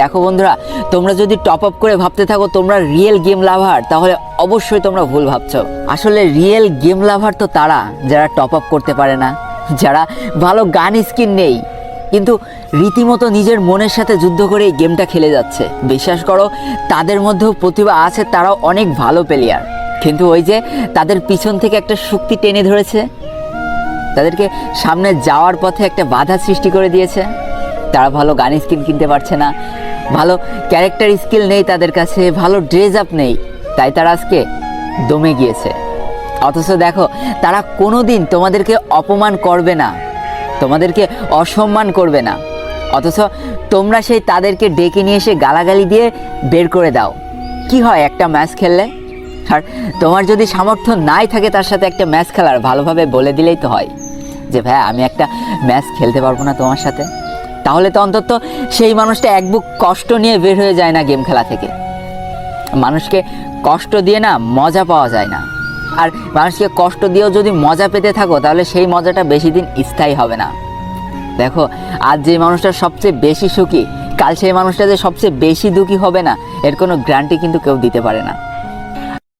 দেখো বন্ধুরা, তোমরা যদি টপ আপ করে ভাবতে থাকো, তোমরা রিয়েল গেম লাভার তাহলে অবশ্যই তোমরা ভুল ভাবছ। আসলে রিয়েল গেম লাভার তো তারা, যারা টপ আপ করতে পারে না, যারা ভালো গান স্কিন নেই। কিন্তু রীতিমতো নিজের মনের সাথে যুদ্ধ করে এই গেমটা খেলে যাচ্ছে। বিশ্বাস করো, তাদের মধ্যেও প্রতিভা আছে, তারাও অনেক ভালো প্লেয়ার কিন্তু ওই যে তাদের পিছন থেকে একটা শক্তি টেনে ধরেছে, তাদেরকে সামনে যাওয়ার পথে একটা বাধা সৃষ্টি করে দিয়েছে, তারা ভালো গান স্কিন কিনতে পারছে না ভালো ক্যারেক্টার স্কিল নেই তাদের কাছে, ভালো ড্রেস আপ নেই, তাই তারা আজকে দমে গিয়েছে। অথচ দেখো, তারা কোনো দিন তোমাদেরকে অপমান করবে না, তোমাদেরকে অসম্মান করবে না। অথচ তোমরা সেই তাদেরকে ডেকে নিয়ে এসে গালাগালি দিয়ে বের করে দাও। কি হয় একটা ম্যাচ খেললে? আর তোমার যদি সামর্থ্য নাই থাকে তার সাথে একটা ম্যাচ খেলার, ভালোভাবে বলে দিলেই তো হয়। যে ভাই আমি একটা ম্যাচ খেলতে পারব না তোমার সাথে। তাহলে তো অন্তত সেই মানুষটা এক বুক কষ্ট নিয়ে বের হয়ে যায় না গেম খেলা থেকে। মানুষকে কষ্ট দিয়ে না মজা পাওয়া যায় না। আর মানুষকে কষ্ট দিয়েও যদি মজা পেতে থাকো, তাহলে সেই মজাটা বেশি দিন স্থায়ী হবে না। দেখো, আজ যে মানুষটা সবচেয়ে বেশি সুখী, কাল সেই মানুষটা যে সবচেয়ে বেশি দুঃখী হবে না, এর কোনো গ্যারান্টি কিন্তু কেউ দিতে পারে না।